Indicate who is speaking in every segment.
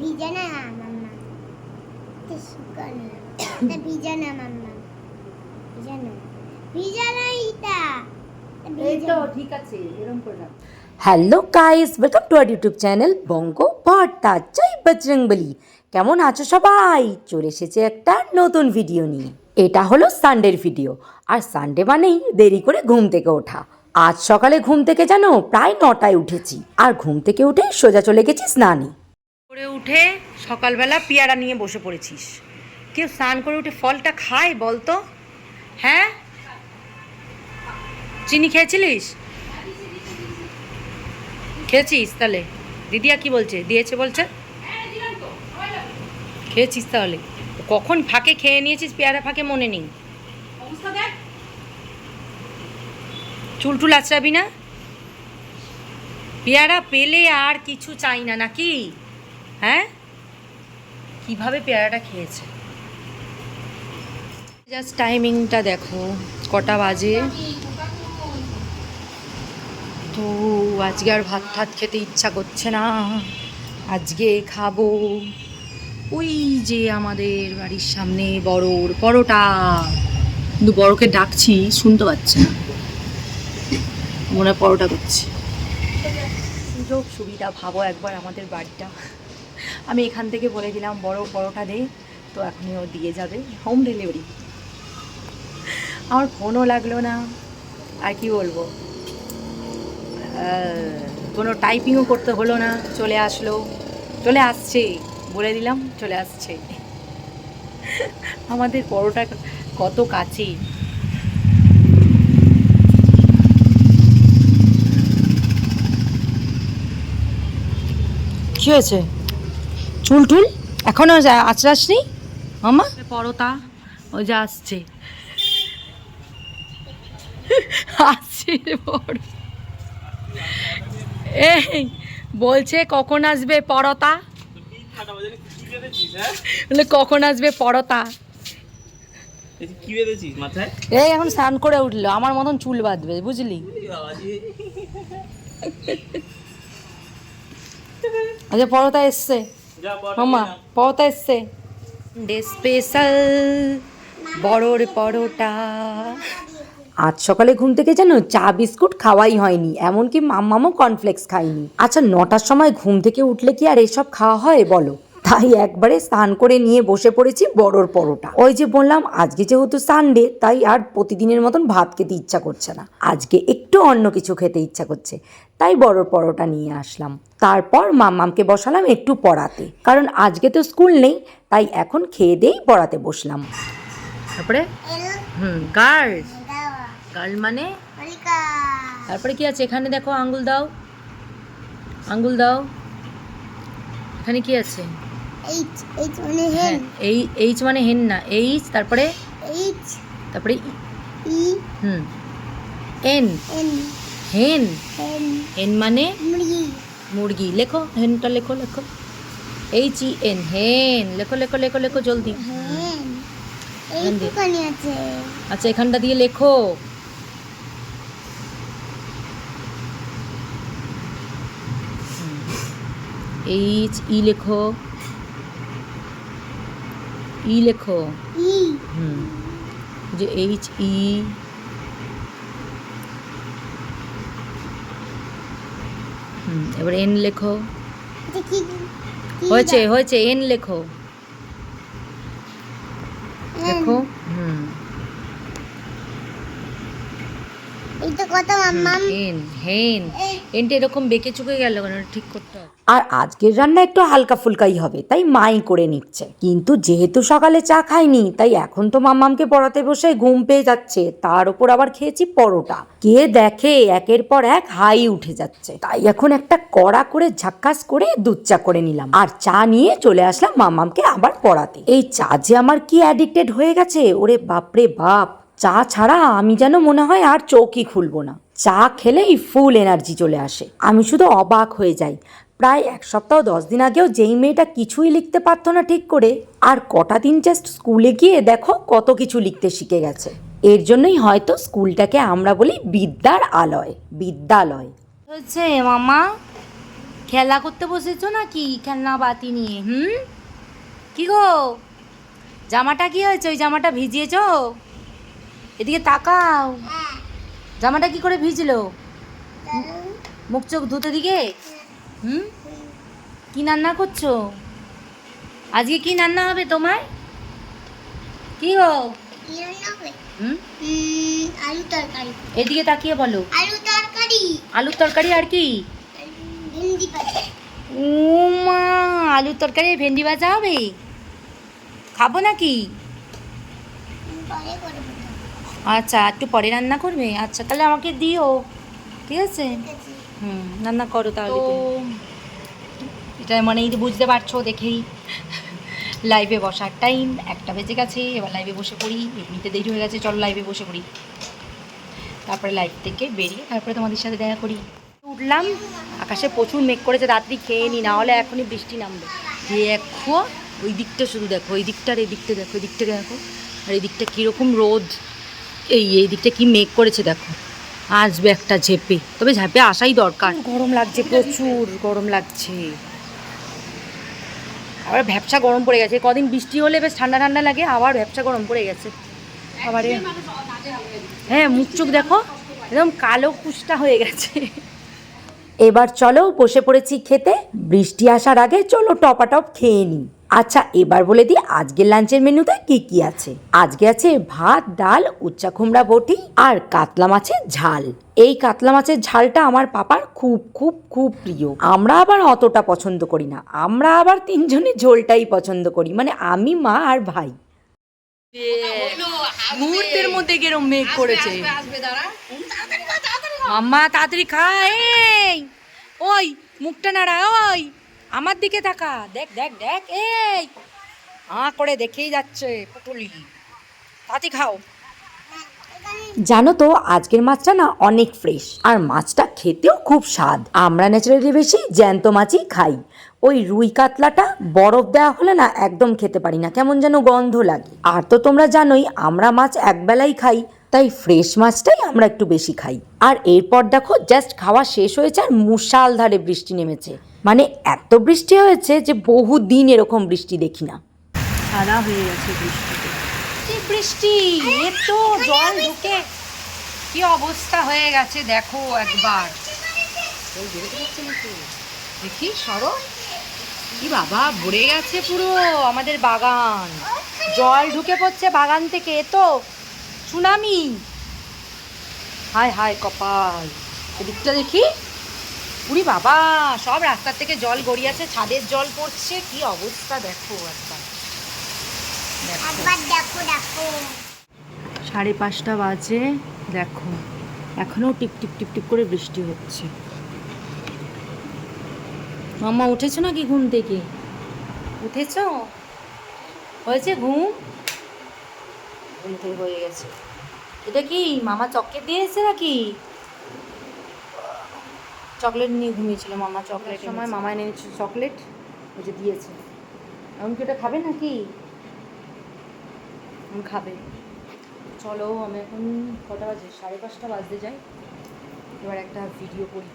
Speaker 1: ভিজে না মাম্মা শুকানো ভিজে
Speaker 2: hello guys welcome to our YouTube channel Banga Bharta জয় বজরংবলি কেমন আছো সবাই? চলে এসেছে একটা নতুন ভিডিও নিয়ে। এটা হলো সানডের ভিডিও আর সানডে মানেই দেরি করে ঘুম থেকে ওঠা। আজ সকালে ঘুম থেকে জানো প্রায় নটায় উঠেছি। আর ঘুম থেকে উঠে সোজা চলে গেছি স্নানে।
Speaker 3: করে উঠে সকালবেলা পেয়ারা নিয়ে বসে পড়েছিস। কেউ স্নান করে উঠে ফলটা খায় বলতো হ্যাঁ? চিনি খেয়েছিলিস? খেয়েছিস তাহলে? দিদিয়া কি বলছে? দিয়েছে বলছে? খেয়েছিস তাহলে? কখন ফাঁকে খেয়ে নিয়েছিস পেয়ারা ফাঁকে মনে নেই? চুল টুল আঁচড়াবি না? পেয়ারা পেলে আর কিছু চাই না নাকি? হ্যাঁ? কীভাবে পেয়ারাটা খেয়েছে? জাস্ট টাইমিংটা দেখো, কটা বাজে? তো আজকে আর ভাত টাত খেতে ইচ্ছা করছে না। আজকে খাব ওই যে আমাদের বাড়ির সামনে বড়োর পরোটা। কিন্তু বড়কে ডাকছি, শুনতে পাচ্ছে না। মনে পরোটা করছি। সুযোগ, সুবিধা, ভাবো একবার আমাদের বাড়িটা। আমি এখান থেকে বলে দিলাম, বড় পরোটা দে। তো এখনই ও দিয়ে যাবে হোম ডেলিভারি আমার ফোনও লাগল না, আর কি বলব? কোনো টাইপিংও করতে হলো না, চলে আসলো। চলে আসছে, বলে দিলাম, চলে আসছে। আমাদের পরোটা কত কাছে? কি হয়েছে? চুল টুল? এখনও আচড়াসনি? মামা? পরোটা ও যা আসছে। আসছে বড়। এই বলছে কখন আসবে পরতা বলে কখন আসবে পরতা
Speaker 4: এই
Speaker 3: এখন স্নান করে উঠল। আমার মতন চুল বাঁধবে বুঝলি? আচ্ছা পরোটা এসছে। মামা পরোটা এসছে। ডে স্পেশাল বড়র পরোটা।
Speaker 2: আজ সকালে ঘুম থেকে যেন চা বিস্কুট খাওয়াই হয়নি এমনকি মাম্মামও কর্নফ্লেক্স খাইনি আচ্ছা নটার সময় ঘুম থেকে উঠলে কি আর এসব খাওয়া হয় বলো? তাই একবারে স্নান করে নিয়ে বসে পড়েছি বড়র পরোটা। ওই যে বললাম আজকে যেহেতু সানডে তাই আর প্রতিদিনের মতন ভাত খেতে ইচ্ছা করছে না। আজকে একটু অন্য কিছু খেতে ইচ্ছা করছে তাই বড়র পরোটা নিয়ে আসলাম। তারপর মাম্মামকে বসালাম একটু পড়াতে কারণ আজকে তো স্কুল নেই তাই এখন খেয়ে দিয়েই পড়াতে বসলাম।
Speaker 3: তারপরে? হুম গার্ল মানে? তারপরে কি আছে? এখানে দেখো আঙ্গুল দাও। আঙ্গুল দাও। এখানে কি আছে?
Speaker 1: এইচ এইচ মানে
Speaker 3: হ্যাঁ
Speaker 1: হেন
Speaker 3: এই এইচ মানে হেন না এইচ তারপরে?
Speaker 1: এইচ
Speaker 3: তারপরে ই-
Speaker 1: ই
Speaker 3: হুম এন
Speaker 1: এন
Speaker 3: হেন
Speaker 1: হেন
Speaker 3: এন মানে?
Speaker 1: মুরগি.
Speaker 3: মুরগি লেখো হেনটা লেখো লেখো। এইচ ই এন হেন লেখো লেখো লেখো লেখো জলদি।
Speaker 1: হেন
Speaker 3: আচ্ছা এখানটা দিয়ে লেখো। এইচ ই লেখো। ই লেখো। হুম। যে এইচ ই। হুম এবার এন লেখো। হয়েছে হয়েছে এন লেখো। লেখো হুম
Speaker 1: এইটা কত মাম্মাম
Speaker 3: এন হেন
Speaker 1: এই।
Speaker 3: এরকম বেঁকে চুকে গেল কেন? ঠিক করতে হবে।
Speaker 2: আর আজকের রান্না একটু হালকা ফুলকাই হবে তাই মাই করে নিচ্ছে। কিন্তু যেহেতু সকালে চা খাইনি তাই এখন তো মাম্মামকে পড়াতে বসে ঘুম পেয়ে যাচ্ছে। তার উপর আবার খেয়েছি পরোটা। কে দেখে একের পর এক হাই উঠে যাচ্ছে। তাই এখন একটা কড়া করে ঝাক্কাস করে দুধ চা করে নিলাম। আর চা নিয়ে চলে আসলাম মাম্মামকে আবার পড়াতে। এই চা যে আমার কি অ্যাডিক্টেড হয়ে গেছে ওরে বাপরে বাপ। চা ছাড়া আমি যেন মনে হয় আর চৌকি খুলবো না। চা খেলেই ফুল এনার্জি চলে আসে। আমি শুধু অবাক হয়ে যাই। প্রায় এক সপ্তাহ দশ দিন আগেও যেই মেয়েটা কিছুই লিখতে পারতো না ঠিক করে, আর কটা দিন জাস্ট স্কুলে গিয়ে দেখো কত কিছু লিখতে শিখে গেছে। এর জন্যই হয়তো স্কুলটাকে আমরা বলি বিদ্যার আলয়, বিদ্যালয়।
Speaker 3: হচ্ছে মামা, খেলা করতে বসেছো নাকি খেলনা বাতি নিয়ে, হুম? কি গো? জামাটা কি হয়েছে? ওই জামাটা ভিজিয়েছো? এদিকে তাকাও। জামাটা কি করে ভিজলো? মুখ চোখ ধুতে দিকে হুম? কি রান্না করছ? আজকে কি রান্না হবে তোমার? কি গো
Speaker 1: উম, আলু
Speaker 3: এদিকে তাকিয়ে বলো।
Speaker 1: আলু তরকারি
Speaker 3: আলুর তরকারি আর কি? ও মা আলুর তরকারি ভেন্ডি ভাজা হবে? খাব নাকি। আচ্ছা একটু পরে রান্না করবে? আচ্ছা তাহলে আমাকে দিও। ঠিক আছে? হুম রান্না করো তাহলে এটা মানে এই বুঝতে পারছ দেখেই। লাইভে বসার টাইম একটা বেজে গেছে এবার লাইভে বসে পড়ি। এমনিতে দেরি হয়ে গেছে চলো লাইভে বসে পড়ি। তারপরে লাইভ থেকে বেরিয়ে তারপরে তোমাদের সাথে দেখা করি। উঠলাম আকাশে প্রচুর মেঘ করেছে রাত্রি খেয়ে নি না হলে এখনই বৃষ্টি নামবে। দেখো ওই দিকটা শুধু দেখো ওই দিকটা আর এই দিকটা দেখো এই দিকটা দেখো। আর এই দিকটা কীরকম রোদ। এই এই দিকটা কি মেঘ করেছে দেখো। আসবে একটা ঝেপে, তবে ঝেপে আসাই দরকার। গরম লাগছে, প্রচুর গরম লাগছে। আবার ভ্যাবসা গরম পড়ে গেছে। কদিন বৃষ্টি হলে বেশ ঠান্ডা ঠান্ডা লাগে, আবার ভ্যাবসা গরম পড়ে গেছে। আবার হ্যাঁ মুখ দেখো, একদম কালো কুষ্টা হয়ে গেছে।
Speaker 2: এবার চলো, বসে পড়েছি খেতে। বৃষ্টি আসার আগে চলো টপাটপ খেয়ে নিই। আচ্ছা এবার বলে দিই আজকের লাঞ্চের মেনুতে কি কি আছে? আজকে আছে ভাত, ডাল, উচ্চা কুমড়া বটি আর কাতলা মাছের ঝাল। এই কাতলা মাছের ঝালটা আমার পাপার খুব খুব খুব প্রিয়। আমরা আবার অতটা পছন্দ করি না। আমরা আবার তিনজনে ঝোলটাই পছন্দ করি। মানে আমি, মা আর ভাই।
Speaker 3: মুহূর্তের মধ্যে কিরম মেঘ করেছে। মাম্মা, তাড়াতাড়ি খা, এই! ওই, মুখটা নাড়া, ওই! আমার দিকে তাকা। দেখ দেখ দেখ, এই। আ করে দেখেই যাচ্ছে পুটুলি। তাতে খাও।
Speaker 2: জানো তো, আজকের মাছটা না অনেক ফ্রেশ আর মাছটা খেতেও খুব স্বাদ। আমরা ন্যাচারালি বেশি জ্যান্ত মাছই খাই। ওই রুই কাতলাটা বরফ দেওয়া হলে না একদম খেতে পারি না, কেমন যেন গন্ধ লাগে। আর তো তোমরা জানোই, আমরা মাছ একবেলাই খাই। তাই ফ্রেশ মাছটাই আমরা একটু বেশি খাই। আর এরপর দেখো জাস্ট খাওয়া শেষ হয়েছে আর মুষালধারে বৃষ্টি নেমেছে। মানে এত বৃষ্টি হয়েছে যে বহু দিন এরকম বৃষ্টি দেখি না।
Speaker 3: সাদা হয়ে গেছে বৃষ্টিতে। কি বৃষ্টি? এ তো জল ঢুকে। কি অবস্থা হয়ে গেছে দেখো একবার? দেখি সরো। কি বাবা ভরে গেছে পুরো আমাদের বাগান। জল ঢুকে পড়ছে বাগান থেকে এ তো। সুনামি। হায় হায় কপাল। এদিকটা দেখি। উরি বাবা সব রাস্তার থেকে জল গড়িয়েছে ছাদের জল পড়ছে। কি অবস্থা দেখো একবার। সাড়ে পাঁচটা বাজে দেখো। এখনও টিপ টিপ টিপ টিপ করে বৃষ্টি হচ্ছে। মাম্মা উঠেছো নাকি ঘুম থেকে? উঠেছো? হয়েছে ঘুম? ঘুম থেকে হয়ে গেছে। এটা কি মামা চকলেট দিয়েছে নাকি? চকলেট নিয়ে ঘুমিয়েছিল মামা চকলেট সময় মামা এনেছে চকলেট ওই যে দিয়েছে। এখন কি ওটা খাবে নাকি? খাবে। চলো আমি এখন কটা বাজে? সাড়ে পাঁচটা বাজতে যাই এবার একটা ভিডিও করে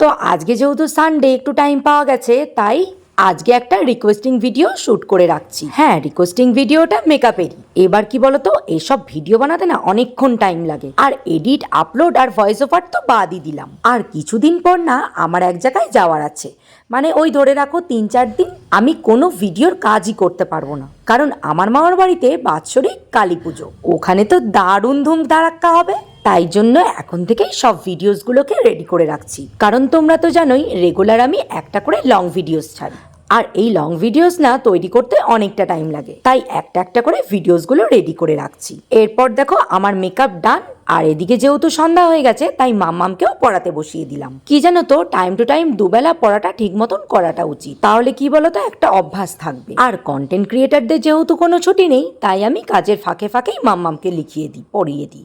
Speaker 2: তো আজকে যেহেতু সানডে একটু টাইম পাওয়া গেছে তাই আজকে একটা রিকোয়েস্টিং ভিডিও শ্যুট করে রাখছি। হ্যাঁ রিকোয়েস্টিং ভিডিওটা মেকআপেরই এবার কি বলতো, এসব ভিডিও বানাতে না অনেকক্ষণ টাইম লাগে। আর এডিট আপলোড আর ভয়েস ওভার তো বাদই দিলাম। আর কিছুদিন পর না আমার এক জায়গায় যাওয়ার আছে। মানে ওই ধরে রাখো তিন চার দিন আমি কোনো ভিডিওর কাজই করতে পারব না। কারণ আমার মামার বাড়িতে বাৎসরিক কালী পুজো। ওখানে তো দারুণ ধুম ধারাক্কা হবে। তাই জন্য এখন থেকেই সব ভিডিওসগুলোকে রেডি করে রাখছি। কারণ তোমরা তো জানোই রেগুলার আমি একটা করে লং ভিডিওস ছাড়ি। আর এই লং ভিডিওস না তৈরি করতে অনেকটা টাইম লাগে। তাই একটা একটা করে ভিডিওসগুলো রেডি করে রাখছি। এরপর দেখো আমার মেকআপ ডান আর এদিকে যেহেতু সন্ধ্যা হয়ে গেছে, তাই মাম্মামকেও পড়াতে বসিয়ে দিলাম। কি জানো তো টাইম টু টাইম দুবেলা পড়াটা ঠিক মতন করাটা উচিত। তাহলে কি বলতো, একটা অভ্যাস থাকবে। আর কন্টেন্ট ক্রিয়েটারদের যেহেতু কোনো ছুটি নেই, তাই আমি কাজের ফাঁকে ফাঁকেই মাম্মামকে লিখিয়ে দিই, পড়িয়ে দিই।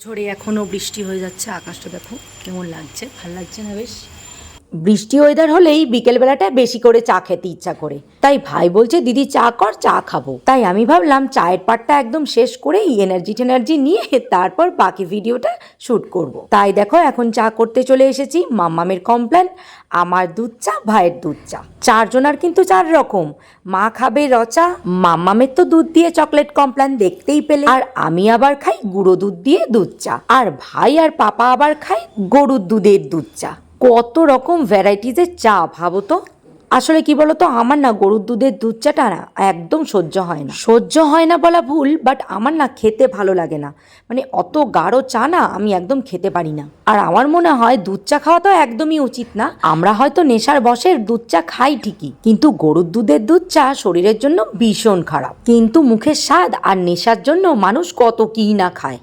Speaker 3: ঝড়ে এখনও বৃষ্টি হয়ে যাচ্ছে আকাশটা দেখো কেমন লাগছে। ভালো লাগছে না বেশ?
Speaker 2: বৃষ্টি ওয়েদার হলেই বিকেলবেলাটা বেশি করে চা খেতে ইচ্ছা করে। তাই ভাই বলছে, দিদি, চা কর, চা খাব। তাই আমি ভাবলাম, চায়ের পাটটা একদম শেষ করেই এনার্জি টেনার্জি নিয়ে তারপর বাকি ভিডিওটা শ্যুট করব। তাই দেখো, এখন চা করতে চলে এসেছি, মাম্মামের কমপ্লেন আমার দুধ চা, ভাইয়ের দুধ চা। চারজনার কিন্তু চার রকম। মা খাবে রচা, মাম্মামের তো দুধ দিয়ে চকলেট কমপ্লেন দেখতেই পেলে। আর আমি আবার খাই গুঁড়ো দুধ দিয়ে দুধ চা। আর ভাই আর পাপা আবার খায় গরুর দুধের দুধ চা। কত রকম ভ্যারাইটিসের চা ভাবো তো? আসলে কি বলতো, আমার না গরুর দুধের দুধ চাটা না একদম সহ্য হয় না। সহ্য হয় না বলা ভুল বাট আমার না খেতে ভালো লাগে না। মানে অত গাঢ় চা না আমি একদম খেতে পারি না। আর আমার মনে হয় দুধ চা খাওয়া তো একদমই উচিত না। আমরা হয়তো নেশার বসের দুধ চা খাই ঠিকই, কিন্তু গরুর দুধের দুধ চা শরীরের জন্য ভীষণ খারাপ। কিন্তু মুখের স্বাদ আর নেশার জন্য মানুষ কত কি না খায়।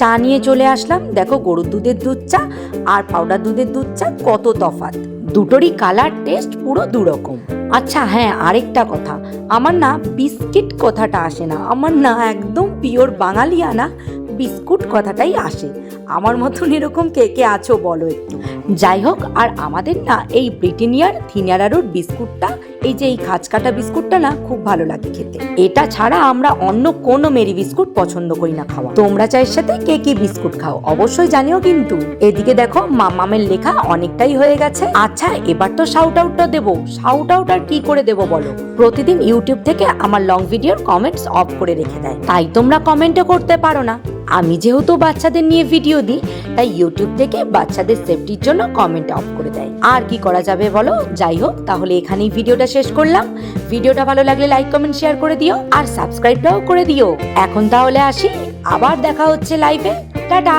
Speaker 2: চা নিয়ে চলে আসলাম। দেখো গরুর দুধের দুধ চা আর পাউডার দুধের দুধ চা, কত তফাৎ। দুটোরই কালার টেস্ট পুরো দুরকম। আচ্ছা হ্যাঁ আরেকটা কথা। আমার না বিস্কিট কথাটা আসে না। আমার না একদম পিওর বাঙালিয়ানা বিস্কুট কথাটাই আসে। আমার মতন এরকম কে কে আছো বলো একটু। যাই হোক, আর আমাদের না এই ব্রিটেনিয়ার থিনারারোর বিস্কুটটা এই যে এই খাঁচকাটা বিস্কুটটা না খুব ভালো লাগে খেতে। এটা ছাড়া আমরা অন্য কোনো মেরি বিস্কুট পছন্দ করি না খাওয়া। তোমরা চায়ের সাথে কে কি বিস্কুট খাও অবশ্যই জানিও কিন্তু। এদিকে দেখো, মামামের লেখা অনেকটাই হয়ে গেছে। আচ্ছা এবার তো শাউট আউটটা দেবো। শাউট আউট আর কি করে দেবো বলো? প্রতিদিন ইউটিউব থেকে আমার লং ভিডিওর কমেন্টস অফ করে রেখে দেয়। তাই তোমরা কমেন্টও করতে পারো না। আমি যেহেতু বাচ্চাদের নিয়ে ভিডিও দিই, তাই ইউটিউব থেকে বাচ্চাদের সেফটির জন্য কমেন্ট অফ করে দেয়। আর কি করা যাবে বলো? যাই হোক, তাহলে এখানেই ভিডিওটা শেষ করলাম। ভিডিওটা ভালো লাগলে লাইক কমেন্ট শেয়ার করে দিও আর সাবস্ক্রাইবটাও করে দিও। এখন তাহলে আসি, আবার দেখা হচ্ছে লাইভে টাটা!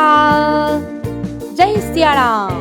Speaker 2: জয় সিয়ারাম!